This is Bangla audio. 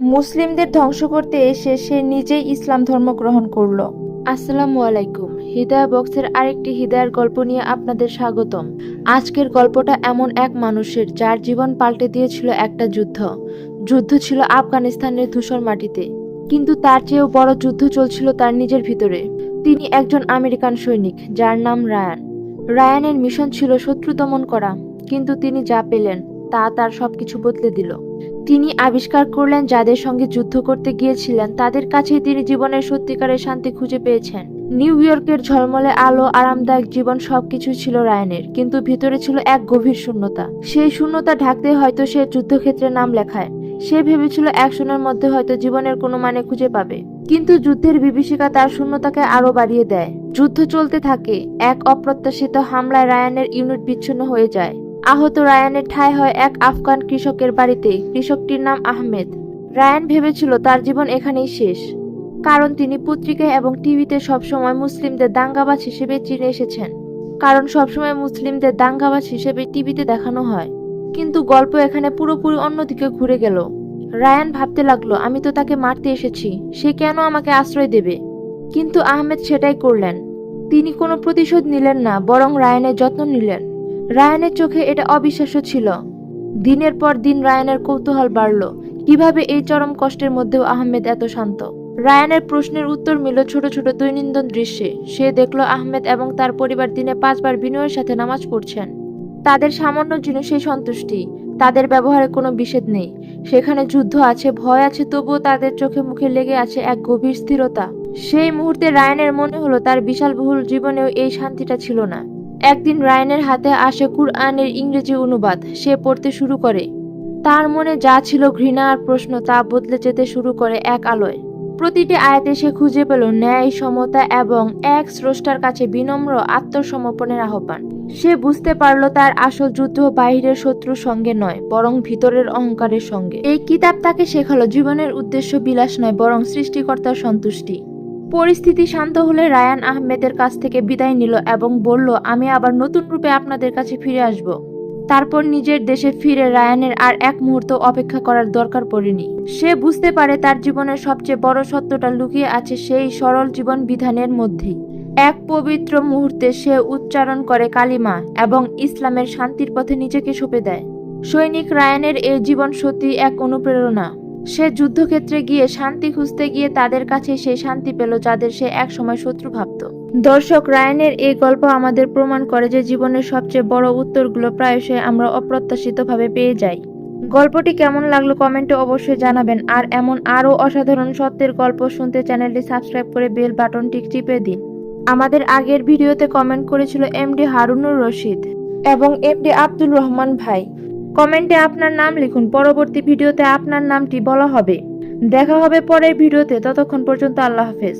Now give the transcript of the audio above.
মুসলিমদের ধ্বংস করতে এসে সে নিজেই ইসলাম ধর্ম গ্রহণ করল। আসসালামু আলাইকুম। হৃদয়া বক্সের আরেকটি হৃদয়ের গল্প নিয়ে আপনাদের স্বাগতম। আজকের গল্পটা এমন এক মানুষের যার জীবন পাল্টে দিয়েছিল একটা যুদ্ধ। যুদ্ধ ছিল আফগানিস্তানের ধূসর মাটিতে। কিন্তু তার চেয়েও বড় যুদ্ধ চলছিল তার নিজের ভিতরে। তিনি একজন আমেরিকান সৈনিক, যার নাম রায়ান। রায়ানের মিশন ছিল শত্রু দমন করা, কিন্তু তিনি যা পেলেন, তা তার সবকিছু বদলে দিল। তিনি আবিষ্কার করলেন যাদের সঙ্গে যুদ্ধ করতে গিয়েছিলেন, তাদের কাছেই তিনি জীবনের সত্যিকারের শান্তি খুঁজে পেয়েছেন। নিউ ইয়র্কের ঝলমলে আলো, আরামদায়ক জীবন সবকিছু ছিল রায়ানের, কিন্তু ভিতরে ছিল এক গভীর শূন্যতা। সেই শূন্যতা ঢাকতে হয়তো সে যুদ্ধক্ষেত্রে নাম লেখায়। সে ভেবেছিল একশনের মধ্যে হয়তো জীবনের কোনো মানে খুঁজে পাবে। কিন্তু যুদ্ধের বিভীষিকা তার শূন্যতাকে আরও বাড়িয়ে দেয়। যুদ্ধ চলতে থাকে, এক অপ্রত্যাশিত হামলায় রায়ানের ইউনিট বিচ্ছিন্ন হয়ে যায়। আহত রায়ানের ঠাঁই হয় এক আফগান কৃষকের বাড়িতে। কৃষকটির নাম আহমেদ। রায়ান ভেবেছিল তার জীবন এখানেই শেষ। কারণ তিনি পত্রিকায় এবং টিভিতে সবসময় মুসলিমদের দাঙ্গাবাজ হিসেবে চিনে এসেছেন। কারণ সবসময় মুসলিমদের দাঙ্গাবাজ হিসেবে টিভিতে দেখানো হয়। কিন্তু গল্প এখানে পুরোপুরি অন্যদিকে ঘুরে গেল। রায়ান ভাবতে লাগল, আমি তো তাকে মারতে এসেছি। সে কেন আমাকে আশ্রয় দেবে? কিন্তু আহমেদ সেটাই করলেন। তিনি কোনো প্রতিশোধ নিলেন না, বরং রায়ানের যত্ন নিলেন। রায়ানের চোখে এটা অবিশ্বাস্য ছিল। দিনের পর দিন রায়ানের কৌতূহল বাড়ল। কীভাবে এই চরম কষ্টের মধ্যেও আহমেদ এত শান্ত? রায়ানের প্রশ্নের উত্তর মিলল ছোট ছোট দৈনন্দিন দৃশ্যে। সে দেখল আহমেদ এবং তার পরিবার দিনে পাঁচবার বিনয়ের সাথে নামাজ পড়ছেন। তাদের সামান্য জিনিসেই সন্তুষ্টি। তাদের ব্যবহারে কোনো বিষেদ নেই। সেখানে যুদ্ধ আছে, ভয় আছে, তবুও তাদের চোখে মুখে লেগে আছে এক গভীর স্থিরতা। সেই মুহূর্তে রায়ানের মনে হলো তার বিশাল বহুল জীবনেও এই শান্তিটা ছিল না। একদিন রায়নের হাতে আসে কুরআনের ইংরেজি অনুবাদ, সে পড়তে শুরু করে। তার মনে যা ছিল ঘৃণা আর প্রশ্ন তা বদলে যেতে শুরু করে এক আলোয়। প্রতিটি আয়াতে সে খুঁজে পেল ন্যায়, সমতা এবং এক স্রষ্টার কাছে বিনম্র আত্মসমর্পণের আহ্বান। সে বুঝতে পারল তার আসল যুদ্ধ বাইরের শত্রুর সঙ্গে নয়, বরং ভিতরের অহংকারের সঙ্গে। এই কিতাব তাকে শেখালো, জীবনের উদ্দেশ্য বিলাস নয়, বরং সৃষ্টিকর্তার সন্তুষ্টি। পরিস্থিতি শান্ত হলে রায়ান আহমেদের কাছ থেকে বিদায় নিল এবং বলল, আমি আবার নতুন রূপে আপনাদের কাছে ফিরে আসব। তারপর নিজের দেশে ফিরে রায়ানের আর এক মুহূর্ত অপেক্ষা করার দরকার পড়েনি। সে বুঝতে পারে তার জীবনের সবচেয়ে বড় সত্যটা লুকিয়ে আছে সেই সরল জীবন বিধানের মধ্যেই। এক পবিত্র মুহূর্তে সে উচ্চারণ করে কালিমা এবং ইসলামের শান্তির পথে নিজেকে সঁপে দেয়। সৈনিক রায়ানের এই জীবন সত্যি এক অনুপ্রেরণা। সে যুদ্ধক্ষেত্রে গিয়ে শান্তি খুঁজতে গিয়ে তাদের কাছে সে শান্তি পেল যাদের সে একসময় শত্রু ভাবত। দর্শক, রায়নের এই গল্প আমাদের প্রমাণ করে যে জীবনের সবচেয়ে বড় উত্তরগুলো প্রায়শই আমরা অপ্রত্যাশিতভাবে পেয়ে যাই। গল্পটি কেমন লাগল কমেন্টে অবশ্যই জানাবেন, আর এমন আরও অসাধারণ সত্যের গল্প শুনতে চ্যানেলটি সাবস্ক্রাইব করে বেল বাটনটি টিপে দিন। আমাদের আগের ভিডিওতে কমেন্ট করেছিল এমডি হারুনুর রশিদ এবং এমডি আব্দুল রহমান ভাই। কমেন্টে আপনার নাম লিখুন। পরবর্তী ভিডিওতে আপনার নামটি বলা হবে। দেখা হবে পরের ভিডিওতে। ততক্ষণ পর্যন্ত আল্লাহ হাফেজ।